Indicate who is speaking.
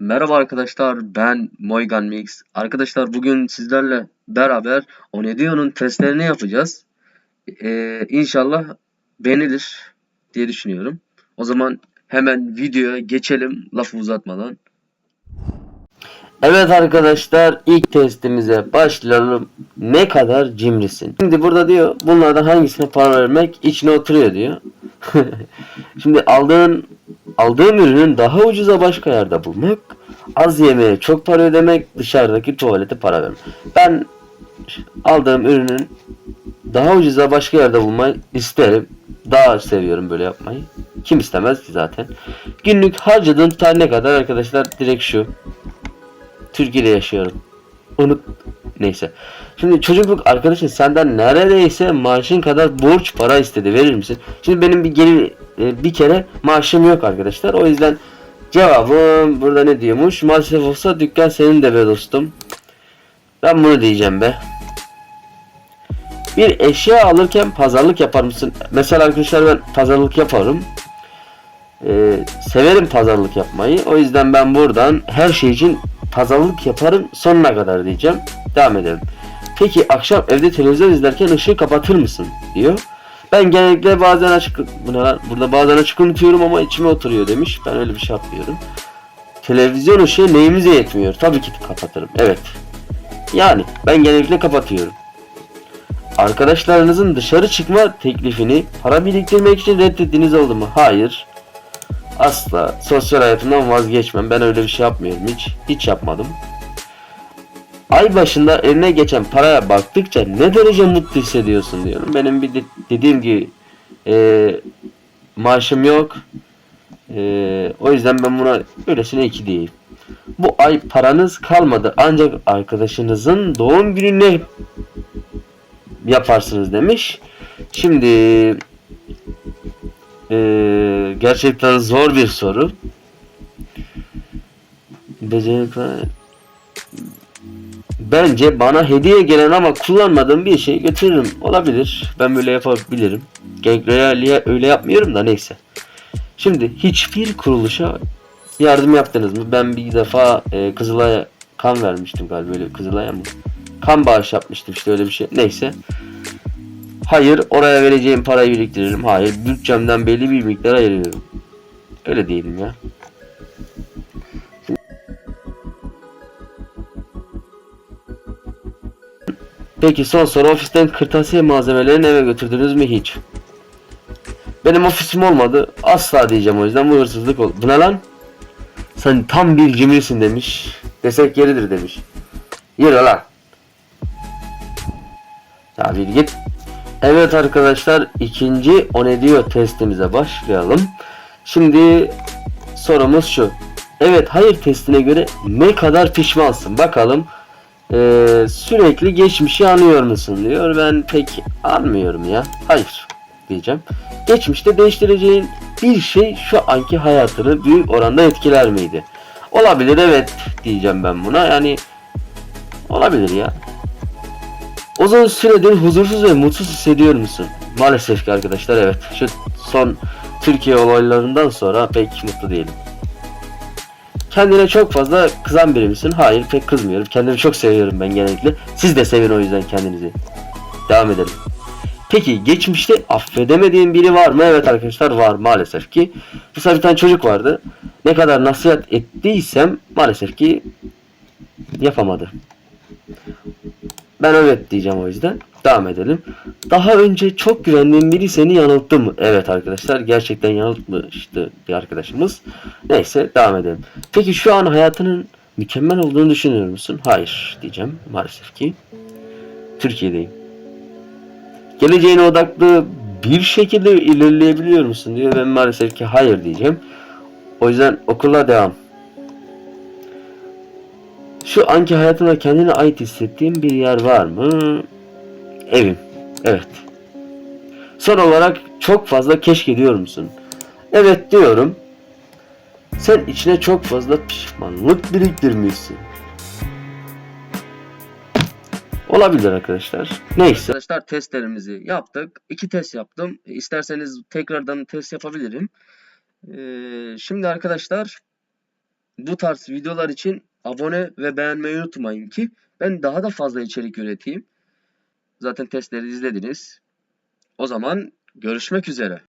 Speaker 1: Merhaba arkadaşlar ben Moygan Mix. Arkadaşlar bugün sizlerle beraber Onedio'nun testlerini yapacağız. Ee, inşallah beğenilir diye düşünüyorum. O zaman hemen videoya geçelim lafı uzatmadan.
Speaker 2: Evet arkadaşlar ilk testimize başlayalım. Ne kadar cimrisin? Şimdi burada diyor bunlardan hangisine para vermek içine oturuyor diyor. Şimdi aldığın aldığın ürünün daha ucuza başka yerde bulmak, az yemeğe çok para ödemek, dışarıdaki tuvalete para vermek. Ben aldığım ürünün daha ucuza başka yerde bulmayı isterim. Daha seviyorum böyle yapmayı. Kim istemez ki zaten. Günlük harcadığım tutar ne kadar arkadaşlar? Direkt şu. Türkiye'de yaşıyorum. Unut neyse. Şimdi çocukluk arkadaşın senden neredeyse maaşın kadar borç para istedi. Verir misin? Şimdi benim bir geri e, bir kere maaşım yok arkadaşlar. O yüzden cevabım burada ne diyormuş? Maalesef olsa dükkan senin de be dostum. Ben bunu diyeceğim be. Bir eşya alırken pazarlık yapar mısın? Mesela arkadaşlar ben pazarlık yaparım. Ee, severim pazarlık yapmayı. O yüzden ben buradan her şey için pazarlık yaparım sonuna kadar diyeceğim. Devam edelim. Peki akşam evde televizyon izlerken ışığı kapatır mısın? diyor. Ben genellikle bazen açık bu ne lan? burada bazen açık unutuyorum ama içime oturuyor demiş. Ben öyle bir şey yapmıyorum. Televizyon ışığı neyimize yetmiyor? Tabii ki kapatırım. Evet. Yani ben genellikle kapatıyorum. Arkadaşlarınızın dışarı çıkma teklifini para biriktirmek için reddettiğiniz oldu mu? Hayır. Asla sosyal hayatımdan vazgeçmem. Ben öyle bir şey yapmıyorum hiç. Hiç yapmadım. Ay başında eline geçen paraya baktıkça ne derece mutlu hissediyorsun diyorum. Benim bir de, dediğim gibi e, maaşım yok. E, o yüzden ben buna öylesine iki diyeyim. Bu ay paranız kalmadı ancak arkadaşınızın doğum gününe yaparsınız demiş. Şimdi ee, gerçekten zor bir soru. Becerikler... Bence bana hediye gelen ama kullanmadığım bir şey götürürüm. Olabilir. Ben böyle yapabilirim. Gençlere öyle yapmıyorum da neyse. Şimdi hiçbir kuruluşa yardım yaptınız mı? Ben bir defa e, Kızılay'a kan vermiştim galiba öyle Kızılay'a mı? Kan bağış yapmıştım işte öyle bir şey. Neyse. Hayır oraya vereceğim parayı biriktiririm. Hayır bütçemden belli bir miktar ayırıyorum. Öyle diyelim ya. Peki son soru ofisten kırtasiye malzemelerini eve götürdünüz mü hiç? Benim ofisim olmadı. Asla diyeceğim o yüzden bu hırsızlık oldu. Bu ne lan? Sen tam bir cimrisin demiş. Desek yeridir demiş. Yürü lan. Ya bir git. Evet arkadaşlar ikinci Onedio testimize başlayalım. Şimdi sorumuz şu. Evet hayır testine göre ne kadar pişmansın bakalım. Ee, sürekli geçmişi anıyor musun diyor. Ben pek anmıyorum ya. Hayır diyeceğim. Geçmişte değiştireceğin bir şey şu anki hayatını büyük oranda etkiler miydi? Olabilir evet diyeceğim ben buna. Yani olabilir ya. Uzun süredir huzursuz ve mutsuz hissediyor musun? Maalesef ki arkadaşlar evet. Şu son Türkiye olaylarından sonra pek mutlu değilim. Kendine çok fazla kızan biri misin? Hayır pek kızmıyorum. Kendimi çok seviyorum ben genellikle. Siz de sevin o yüzden kendinizi. Devam edelim. Peki geçmişte affedemediğin biri var mı? Evet arkadaşlar var maalesef ki. Mesela bir tane çocuk vardı. Ne kadar nasihat ettiysem maalesef ki yapamadı. Ben evet diyeceğim o yüzden. Devam edelim. Daha önce çok güvendiğin biri seni yanılttı mı? Evet arkadaşlar gerçekten yanıltmıştı bir arkadaşımız. Neyse devam edelim. Peki şu an hayatının mükemmel olduğunu düşünüyor musun? Hayır diyeceğim maalesef ki. Türkiye'deyim. Geleceğine odaklı bir şekilde ilerleyebiliyor musun diyor. Ben maalesef ki hayır diyeceğim. O yüzden okula devam. Şu anki hayatında kendine ait hissettiğin bir yer var mı? Evim. Evet. Son olarak çok fazla keşke diyor musun? Evet diyorum. Sen içine çok fazla pişmanlık biriktirmişsin. Olabilir arkadaşlar. Neyse.
Speaker 1: Arkadaşlar testlerimizi yaptık. İki test yaptım. İsterseniz tekrardan test yapabilirim. Ee, şimdi arkadaşlar bu tarz videolar için abone ve beğenmeyi unutmayın ki ben daha da fazla içerik üreteyim. Zaten testleri izlediniz. O zaman görüşmek üzere.